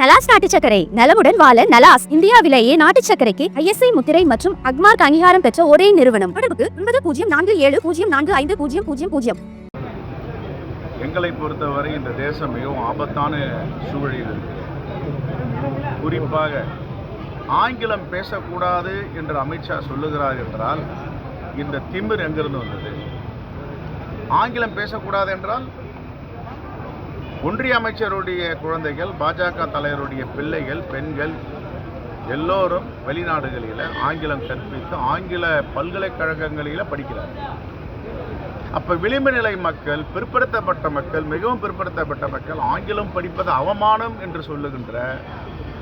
நலாஸ் நாட்டு சக்கரை நலமுடன் வாழ நலாஸ் இந்தியாவிலேயே நாட்டு சக்கரைக்கு ஐஎஸ்ஐ முத்திரை மற்றும் அக்மார்க் அங்கீகாரம் பெற்ற ஒரே நிறுவனம். தொடர்புக்கு ஒன்பது பூஜ்ஜியம் நான்கு ஏழு பூஜ்ஜியம் நான்கு ஐந்து பூஜ்ஜியம் பூஜ்ஜியம் பூஜ்ஜியம். எங்களை பொறுத்தவரை இந்த தேசம் மிகவும் ஆபத்தான சூழலில் இருக்கிறது குறிப்பாக ஆங்கிலம் பேசக்கூடாது என்று அமித்ஷா சொல்லுகிறார் என்றால் இந்த திமிர் எங்கிருந்து வந்தது? ஆங்கிலம் பேசக்கூடாது என்றால் ஒன்றிய அமைச்சருடைய குழந்தைகள் பாஜக தலைவருடைய பிள்ளைகள் பெண்கள் எல்லோரும் வெளிநாடுகளில் ஆங்கிலம் கற்பித்து ஆங்கில பல்கலைக்கழகங்களில் படிக்கிறார்கள். அப்போ விளிம்பு நிலை மக்கள் பிற்படுத்தப்பட்ட மக்கள் மிகவும் பிற்படுத்தப்பட்ட மக்கள் ஆங்கிலம் படிப்பது அவமானம் என்று சொல்லுகின்ற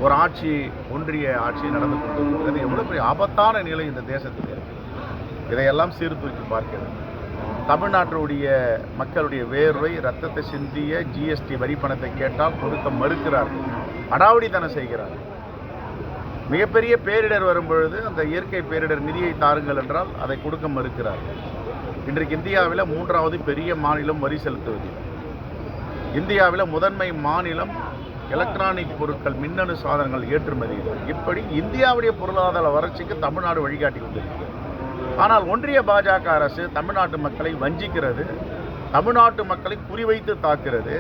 ஒரு ஆட்சி ஒன்றிய ஆட்சி நடந்து கொண்டிருக்கிறது. எவ்வளோ பெரிய ஆபத்தான நிலை இந்த தேசத்தில் இருக்கு. இதையெல்லாம் சீர்தூக்கி பார்க்கிறது தமிழ்நாட்டுடைய மக்களுடைய வேர்வை ரத்தத்தை சிந்திய ஜிஎஸ்டி வரி பணத்தை கேட்டால் கொடுக்க மறுக்கிறார்கள். அடாவடித்தனம் செய்கிறார்கள் மிகப்பெரிய பேரிடர் வரும்பொழுது அந்த இயற்கை பேரிடர் நிதியை தாருங்கள் என்றால் அதை கொடுக்க மறுக்கிறார்கள் இன்றைக்கு இந்தியாவில் மூன்றாவது பெரிய மாநிலம் வரி செலுத்துவது. இந்தியாவில் முதன்மை மாநிலம் எலக்ட்ரானிக் பொருட்கள் மின்னணு சாதனங்கள் ஏற்றுமதி. இப்படி இந்தியாவுடைய பொருளாதார வளர்ச்சிக்கு தமிழ்நாடு வழிகாட்டி கொண்டிருக்கிறது. ஆனால் ஒன்றிய பாஜக அரசு தமிழ்நாட்டு மக்களை வஞ்சிக்கிறது தமிழ்நாட்டு மக்களை குறிவைத்து தாக்குகிறது.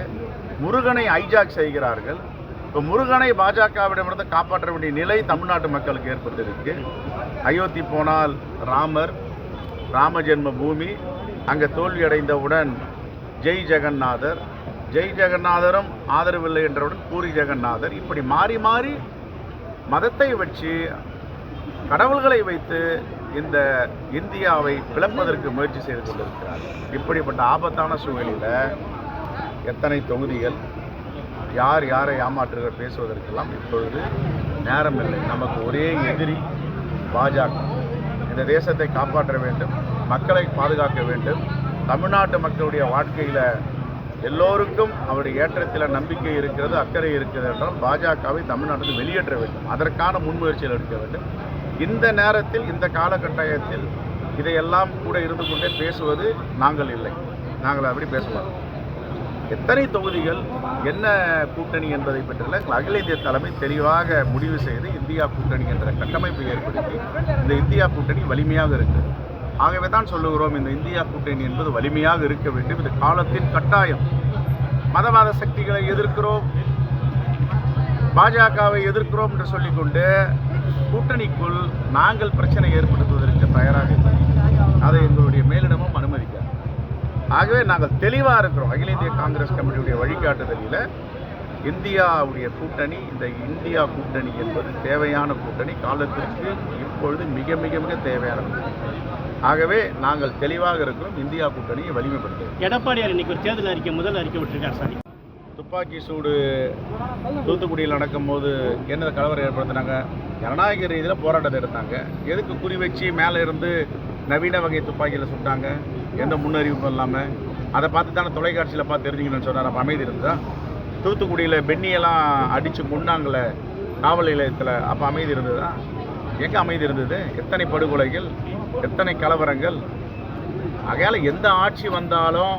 முருகனை ஐஜாக் செய்கிறார்கள். இப்போ முருகனை பாஜகவிடமிருந்து காப்பாற்ற வேண்டிய நிலை தமிழ்நாட்டு மக்களுக்கு ஏற்பட்டிருக்கு. அயோத்தி போனால் ராமர் ராம ஜென்ம பூமி அங்கே தோல்வியடைந்தவுடன் ஜெய் ஜெகநாதர் ஜெய் ஜெகநாதரும் ஆதரவில்லை என்றவுடன் பூரி ஜெகநாதர். இப்படி மாறி மாறி மதத்தை வச்சு கடவுள்களை வைத்து இந்த இந்தியாவை பிளப்பதற்கு முயற்சி செய்து கொண்டிருக்கிறார். இப்படிப்பட்ட ஆபத்தான சூழலில் எத்தனை தொகுதிகள் யார் யாரை ஏமாற்றுகிற பேசுவதற்கெல்லாம் இப்பொழுது நேரமில்லை. நமக்கு ஒரே எதிரி பாஜக. இந்த தேசத்தை காப்பாற்ற வேண்டும் மக்களை பாதுகாக்க வேண்டும். தமிழ்நாட்டு மக்களுடைய வாழ்க்கையில் எல்லோருக்கும் அவருடைய ஏற்றத்தில் நம்பிக்கை இருக்கிறது அக்கறை இருக்கிறது என்றால் பாஜகவை தமிழ்நாட்டில் வெளியேற்ற வேண்டும். அதற்கான முன்முயற்சிகள் எடுக்க வேண்டும். இந்த நேரத்தில் இந்த காலகட்டாயத்தில் இதையெல்லாம் கூட இருந்து கொண்டே பேசுவது நாங்கள் இல்லை. நாங்கள் அப்படி பேசுவோம் எத்தனை தொகுதிகள் என்ன கூட்டணி என்பதை பற்றியெல்லாம் அகில இந்திய தலைமை தெளிவாக முடிவு செய்து இந்தியா கூட்டணி என்ற கட்டமைப்பை ஏற்படுத்தி இந்த இந்தியா கூட்டணி வலிமையாக இருக்குது ஆகவே தான் சொல்லுகிறோம் இந்த இந்தியா கூட்டணி என்பது வலிமையாக இருக்க வேண்டும். இது காலத்தின் கட்டாயம். மதவாத சக்திகளை எதிர்க்கிறோம். பாஜகவை எதிர்க்கிறோம் என்று சொல்லிக்கொண்டு கூட்டணிக்குள் நாங்கள் பிரச்சனை ஏற்படுத்துவதற்கு தயாராக இல்லை அதை எங்களுடைய மேலிடமும் அனுமதிக்காது ஆகவே நாங்கள் தெளிவாக இருக்கிறோம். அகில இந்திய காங்கிரஸ் கமிட்டியுடைய வழிகாட்டுதலில் இந்தியாவுடைய கூட்டணி இந்த இந்தியா கூட்டணி என்பது தேவையான கூட்டணி. காலத்திற்கு இப்பொழுது மிக மிக மிக தேவையான ஆகவே நாங்கள் தெளிவாக இருக்கிறோம். இந்தியா கூட்டணியை வலிமைப்படுத்துகிறோம் எடப்பாடியார் இன்னைக்கு ஒரு தேர்தல் அறிக்கை முதல் அறிக்கை விட்டுருக்கார் சார் துப்பாக்கி சூடு தூத்துக்குடியில் நடக்கும்போது என்ன கலவரம் ஏற்படுத்தினாங்க? ஜனநாயக ரீதியில் போராட்டத்தை எடுத்தாங்க. எதுக்கு குறி வச்சு மேலே இருந்து நவீன வகை துப்பாக்கியில் சுட்டாங்க? எந்த முன்னறிவிப்பும் இல்லாமல் அதை பார்த்து தானே தொலைக்காட்சியில் பார்த்து தெரிஞ்சுக்கணும்னு சொன்னார். அப்போ அமைதி இருந்ததா? தூத்துக்குடியில் பெண்ணியெல்லாம் அடித்து கொண்டாங்களே காவல் நிலையத்தில். அப்போ அமைதி இருந்ததா? எங்கே அமைதி இருந்தது? எத்தனை படுகொலைகள்? எத்தனை கலவரங்கள்? ஆகையால் எந்த ஆட்சி வந்தாலும்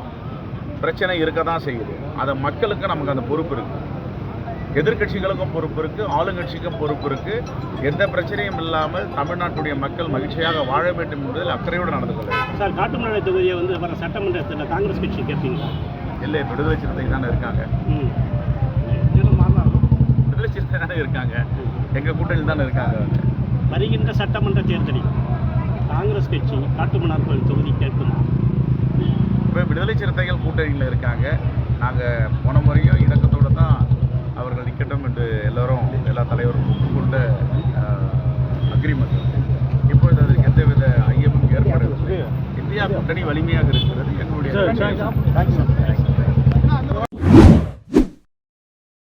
பிரச்சனை இருக்க தான் செய்யுது. அதை மக்களுக்கு நமக்கு அந்த பொறுப்பு இருக்குது எதிர்க்கட்சிகளுக்கும் பொறுப்பு இருக்குது ஆளுங்கட்சிக்கும் பொறுப்பு இருக்குது எந்த பிரச்சனையும் இல்லாமல் தமிழ்நாட்டுடைய மக்கள் மகிழ்ச்சியாக வாழ வேண்டும் என்பதில் அக்கறையோடு நடந்து கொள்ள. சார் காட்டுமலை தொகுதியை வந்து வர சட்டமன்றத்தில் காங்கிரஸ் கட்சி கேட்பீங்களா? இல்லை விடுதலை சிறுத்தை தானே இருக்காங்க. ம். விடுதலை சிறுத்தை தானே இருக்காங்க. எங்கள் கூட்டணியில் தானே இருக்காங்க. வருகின்ற சட்டமன்ற தேர்தலில் காங்கிரஸ் கட்சி காட்டுமன்னார் கோயில் தொகுதி கேட்குமா? இப்போ விடுதலை சிறுத்தைகள் கூட்டணியில் இருக்காங்க. நாங்கள் போன முறையும் இணக்கத்தோடு தான் அவர்கள் நிற்கட்டும் என்று எல்லாரும் எல்லா தலைவரும் ஒப்புக்கொண்ட அக்ரிமெண்ட் இப்பொழுது அதற்கு எந்தவித ஐயமும் ஏற்படவில்லை. இந்தியா கூட்டணி வலிமையாக இருக்கிறது. எங்களுடைய